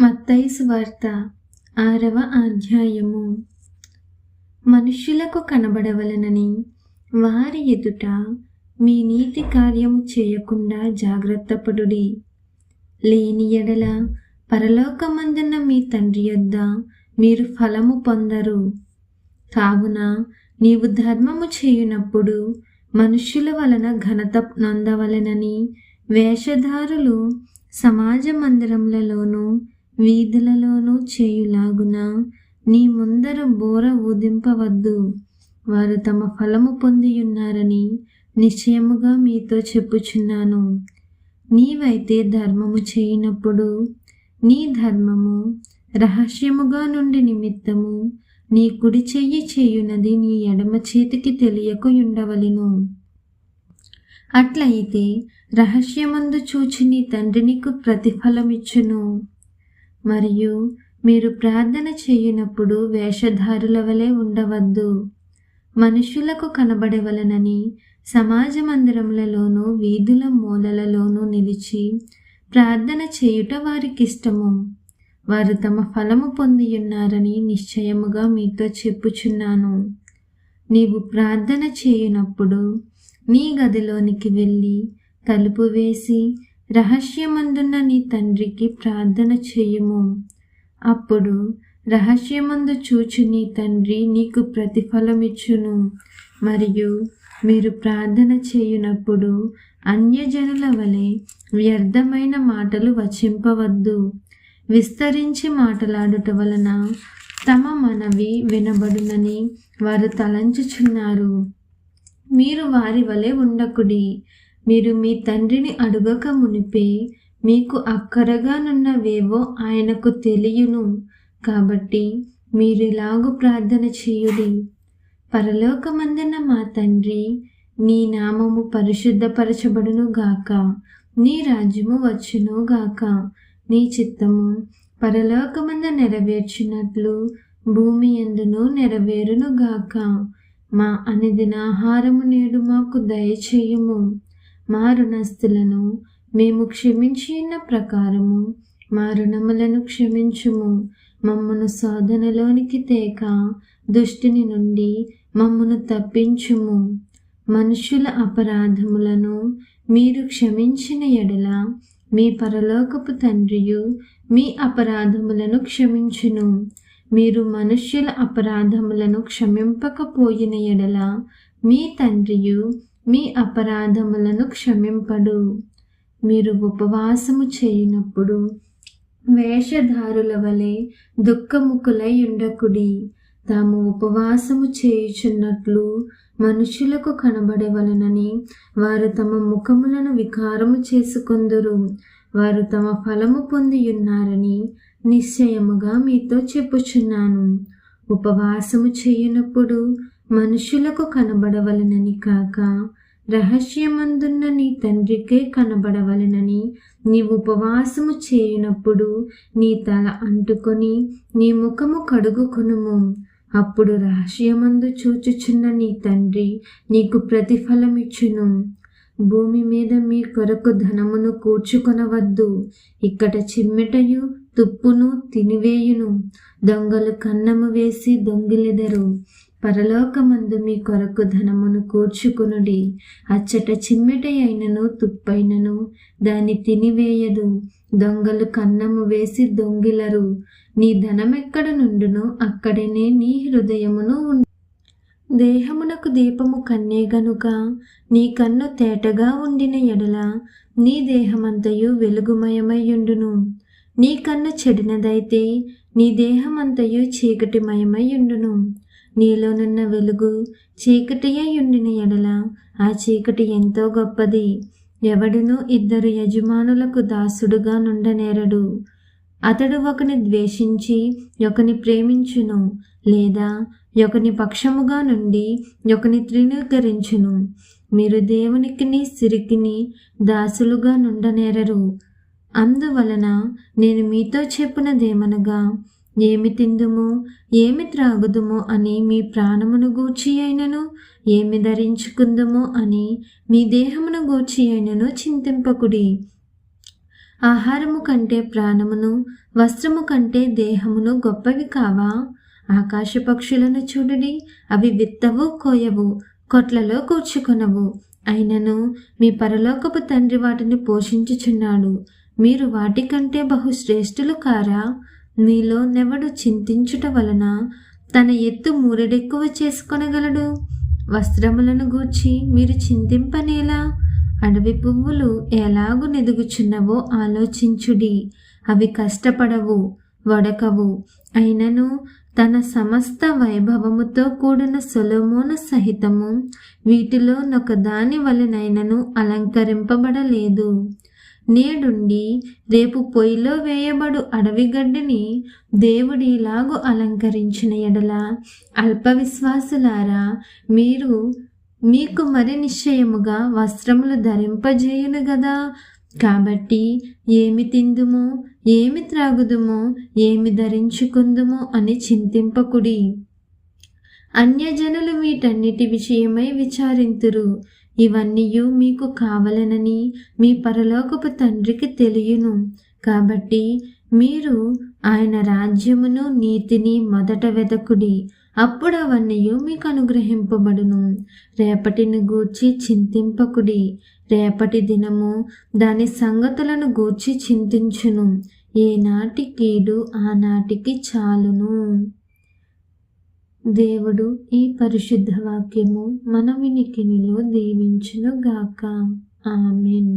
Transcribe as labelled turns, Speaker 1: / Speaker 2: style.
Speaker 1: మత్తయి వార్త ఆరవ అధ్యాయము. మనుష్యులకు కనబడవలనని వారి ఎదుట మీ నీతి కార్యము చేయకుండా జాగ్రత్తపడుడి లేని ఎడల పరలోకమందున్న మీ తండ్రి యొద్ద మీరు ఫలము పొందరు. కావున నీవు ధర్మము చేయునప్పుడు మనుష్యుల వలన ఘనత నొందవలనని వేషధారులు సమాజ మందిరములలోనూ వీధులలోనూ చేయులాగున? నీ ముందర బోర ఊదింపవద్దు. వారు తమ ఫలము పొందియున్నారని నిశ్చయముగా మీతో చెప్పుచున్నాను. నీవైతే ధర్మము చేయనప్పుడు నీ ధర్మము రహస్యముగా నుండి నిమిత్తము నీ కుడి చెయ్యి చేయునది నీ ఎడమ చేతికి తెలియకయుండవలెను అట్లయితే రహస్యమందు చూచి నీ తండ్రి నీకు ప్రతిఫలమిచ్చును. మరియు మీరు ప్రార్థన చేయనప్పుడు వేషధారుల వలె ఉండవద్దు. మనుషులకు కనబడవలనని సమాజ మందిరములలోనూ వీధుల మూలలలోనూ నిలిచి ప్రార్థన చేయుట వారికిష్టము. వారు తమ ఫలము పొందియున్నారని నిశ్చయముగా మీతో చెప్పుచున్నాను. నీవు ప్రార్థన చేయనప్పుడు నీ గదిలోనికి వెళ్ళి తలుపు వేసి రహస్యమందున్న నీ తండ్రికి ప్రార్థన చేయము. అప్పుడు రహస్యమందు చూచి నీ తండ్రి నీకు ప్రతిఫలమిచ్చును. మరియు మీరు ప్రార్థన చేయునప్పుడు అన్యజనుల వలె వ్యర్థమైన మాటలు వచింపవద్దు. విస్తరించి మాట్లాడుట వలన తమ మనవి వినబడునని వారు తలంచుచున్నారు. మీరు వారి వలె ఉండకుడి. మీరు మీ తండ్రిని అడుగక మునిపే మీకు అక్కరగానున్నవేవో ఆయనకు తెలియను. కాబట్టి మీరిలాగు ప్రార్థన చేయుడి. పరలోకమందున్న మా తండ్రి నీ నామము పరిశుద్ధపరచబడును గాక. నీ రాజ్యము వచ్చును గాక. నీ చిత్తము పరలోకమంద నెరవేర్చినట్లు భూమి ఎందును నెరవేరును గాక. మా అనిదిన ఆహారము నేడు మాకు దయచేయుము. మా రుణస్థులను మేము క్షమించిన ప్రకారము మా రుణములను క్షమించుము. మమ్మను శోధనలోనికి తేక దుష్టిని నుండి మమ్మను తప్పించుము. మనుషుల అపరాధములను మీరు క్షమించిన ఎడల మీ పరలోకపు తండ్రియు మీ అపరాధములను క్షమించును. మీరు మనుష్యుల అపరాధములను క్షమింపకపోయిన ఎడల మీ తండ్రియు మీ అపరాధములను క్షమింపడు. మీరు ఉపవాసము చేయనప్పుడు వేషధారుల వలె దుఃఖముఖులై ఉండకుడి తాము ఉపవాసము చేయుచున్నట్లు మనుషులకు కనబడవలనని వారు తమ ముఖములను వికారము చేసుకొందురు. వారు తమ ఫలము పొందియున్నారని నిశ్చయముగా మీతో చెప్పుచున్నాను. ఉపవాసము చేయనప్పుడు మనుషులకు కనబడవలనని కాక రహస్యమందున్న నీ తండ్రికే కనబడవలనని నీ ఉపవాసము చేయునప్పుడు నీ తల అంటుకొని నీ ముఖము కడుగుకొనుము. అప్పుడు రహస్యమందు చూచుచున్న నీ తండ్రి నీకు ప్రతిఫలమిచ్చును. భూమి మీద మీ కొరకు ధనమును కూర్చుకొనవద్దు. ఇక్కడ చిమ్మెటయు తుప్పును తినివేయును. దొంగలు కన్నము వేసి దొంగిలెదరు. పరలోకమందు మీ కొరకు ధనమును కూర్చుకునుడి. అచ్చట చిమ్మెట అయినను తుప్పైనను దాన్ని తినివేయదు. దొంగలు కన్నము వేసి దొంగిలరు. నీ ధనమెక్కడ నుండునో అక్కడనే నీ హృదయమును ఉండు. దేహమునకు దీపము కన్నే గనుక నీ కన్ను తేటగా ఉండిన ఎడల నీ దేహమంతయు వెలుగుమయమయ్యుండును. నీ కన్ను చెడినదైతే నీ దేహమంతయు చీకటిమయమయ్యుండును. నీలోనున్న వెలుగు చీకటి ఉండిన ఎడల ఆ చీకటి ఎంతో గొప్పది. ఎవడును ఇద్దరు యజమానులకు దాసుడుగా నుండనేరడు. అతడు ఒకని ద్వేషించి ఒకని ప్రేమించును లేదా ఒకని పక్షముగా నుండి ఒకని తృణీకరించును. మీరు దేవునికిని సిరికిని దాసులుగా నుండనేరరు. అందువలన నేను మీతో చెప్పినదేమనగా ఏమి తిందుము? ఏమి త్రాగుదుము అని మీ ప్రాణమును గూర్చి అయినను? ఏమి ధరించుకుందుము అని మీ దేహమును గూర్చి అయినను చింతింపకుడి. ఆహారము కంటే ప్రాణమును వస్త్రము కంటే దేహమును గొప్పవి కావా? ఆకాశ పక్షులను చూడడి అవి విత్తవు కోయవు కొట్లలో కూర్చుకొనవు. అయినను మీ పరలోకపు తండ్రి వాటిని పోషించుచున్నాడు. మీరు వాటికంటే బహుశ్రేష్ఠులు కారా? మీలో నెవడు చింతించుట వలన తన ఎత్తు మూరెడెక్కువ చేసుకొనగలడు? వస్త్రములను గూర్చి మీరు చింతింపనేలా? అడవి పువ్వులు ఎలాగు నెదుగుచున్నవో ఆలోచించుడి. అవి కష్టపడవు వడకవు. అయినను తన సమస్త వైభవముతో కూడిన సులమోన సహితము వీటిలో నొకదాని వలనైనను అలంకరింపబడలేదు. నేడుండి రేపు పొయ్యిలో వేయబడు అడవి గడ్డిని దేవుడిలాగు అలంకరించిన ఎడల అల్ప విశ్వాసులారా మీరు మీకు మరి నిశ్చయముగా వస్త్రములు ధరింపజేయును గదా? కాబట్టి ఏమి తిందుమో? ఏమి త్రాగుదుమో? ఏమి ధరించుకుందుమో? అని చింతింపకుడి. అన్యజనులు వీటన్నిటి విషయమై విచారింతురు. ఇవన్నీ మీకు కావలనని మీ పరలోకపు తండ్రికి తెలియను. కాబట్టి మీరు ఆయన రాజ్యమును నీతిని మొదట వెదకుడి. అప్పుడు అవన్నీ మీకు అనుగ్రహింపబడును. రేపటిని గూర్చి చింతింపకుడి. రేపటి దినము దాని సంగతులను గూర్చి చింతించును. ఏనాటి కీడు ఆనాటికి చాలును. దేవుడు ఈ పరిశుద్ధ వాక్యము మన వినికినిలో దీవించును గాక ఆమెన్.